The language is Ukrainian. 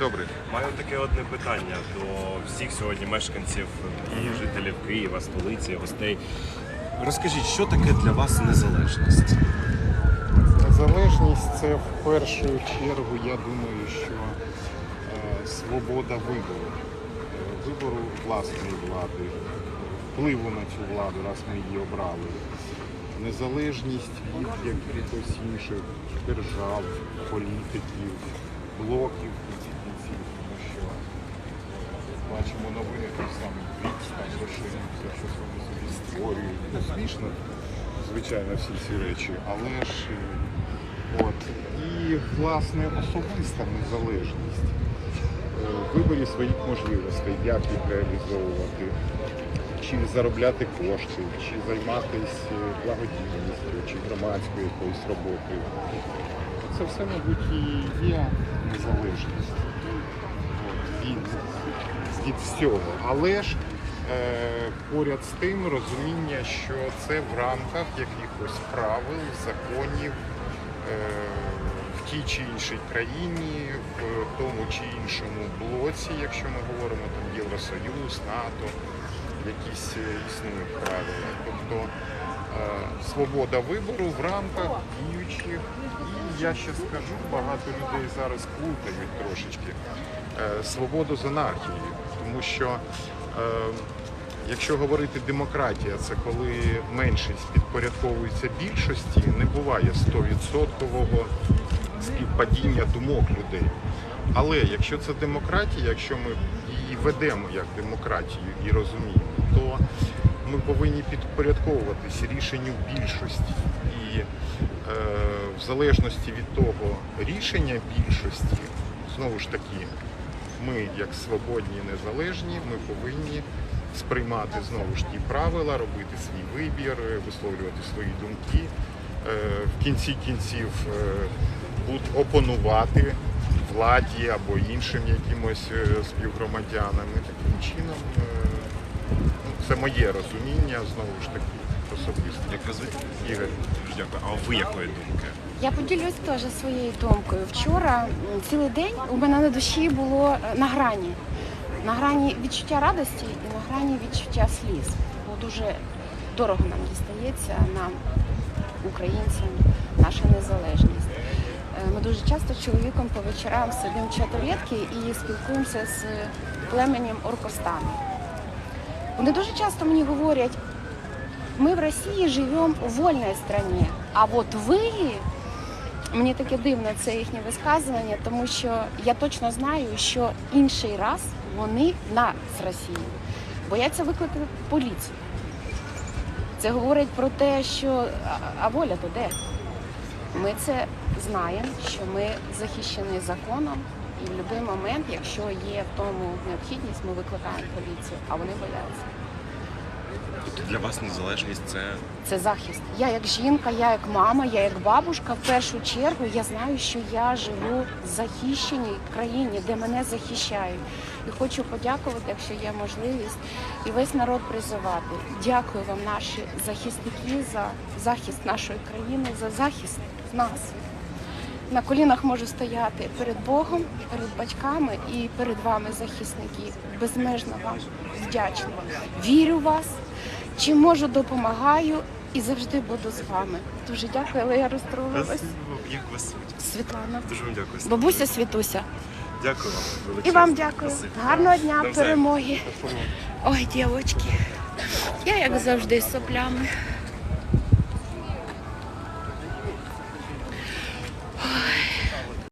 Добре. Маю таке одне питання до всіх сьогодні мешканців і жителів Києва, столиці, гостей. Розкажіть, що таке для вас незалежність? Незалежність це в першу чергу, я думаю, що е, свобода вибору, Е, вибору власної влади, впливу на цю владу, раз ми її обрали. Незалежність від якихось інших держав, політиків, блоків в кінці кінців, тому що бачимо новини той самий Твіч, там розширюється, щось вони собі. Ну, звичайно, всі ці речі, але ж е, от. І власне особиста незалежність е, в виборі своїх можливостей, як їх реалізовувати, чи заробляти кошти, чи займатися благодійністю, чи громадською якоюсь роботою. Це все, мабуть, і є незалежність від, від всього. Але ж е, поряд з тим розуміння, що це в рамках якихось правил, законів е, в тій чи іншій країні, в тому чи іншому блоці, якщо ми говоримо там Євросоюз, НАТО, якісь е, існують правила. Тобто е, свобода вибору в рамках діючих. І я ще скажу, багато людей зараз плутають трошечки е, свободу з анархією, тому що е, якщо говорити демократія, це коли меншість підпорядковується більшості, не буває 100% співпадіння думок людей. Але якщо це демократія, якщо ми її ведемо як демократію і розуміємо, то ми повинні підпорядковуватися рішенню більшості. І е, в залежності від того рішення більшості, знову ж таки, ми, як свободні і незалежні, ми повинні сприймати знову ж ті правила, робити свій вибір, е, висловлювати свої думки. Е, в кінці кінців е, опонувати владі або іншим якимось співгромадянам. І таким чином ну, це моє розуміння, знову ж таки, особисто. Як ви звуть? Дякую. А ви якої думки? Я поділюсь теж своєю думкою. Вчора цілий день у мене на душі було е, на грані. На грані відчуття радості і на грані відчуття сліз. Бо дуже дорого нам дістається, нам, українцям, наша незалежність. Е, Ми дуже часто з чоловіком по вечорам сидимо в і спілкуємося з племенем Оркостану. Вони дуже часто мені говорять, ми в Росії живемо у вольній країні, а от ви Мені таке дивно це їхнє висказування, тому що я точно знаю, що інший раз вони нас з Росії бояться викликати поліцію. Це говорить про те, що а воля то де? Ми це знаємо, що ми захищені законом, і в будь-який момент, якщо є в тому необхідність, ми викликаємо поліцію, а вони бояться. Для вас незалежність це Це захист. Я як жінка, я як мама, я як бабушка. В першу чергу я знаю, що я живу в захищеній країні, де мене захищають. І хочу подякувати, якщо є можливість, і весь народ призивати. Дякую вам, наші захисники, за захист нашої країни, за захист нас. На колінах можу стояти перед Богом, перед батьками і перед вами, захисники. Безмежно вам вдячна. Вірю в вас, чим можу, допомагаю і завжди буду з вами. Дуже дякую, але я розстроїлась. Як вас звуть? Світлана. Дуже вам дякую. Бабуся Світуся. Дякую вам. І вам дякую. Спасибі. Гарного дня, Навзаєм. перемоги. Ой, дівчатки. Я як завжди з соплями.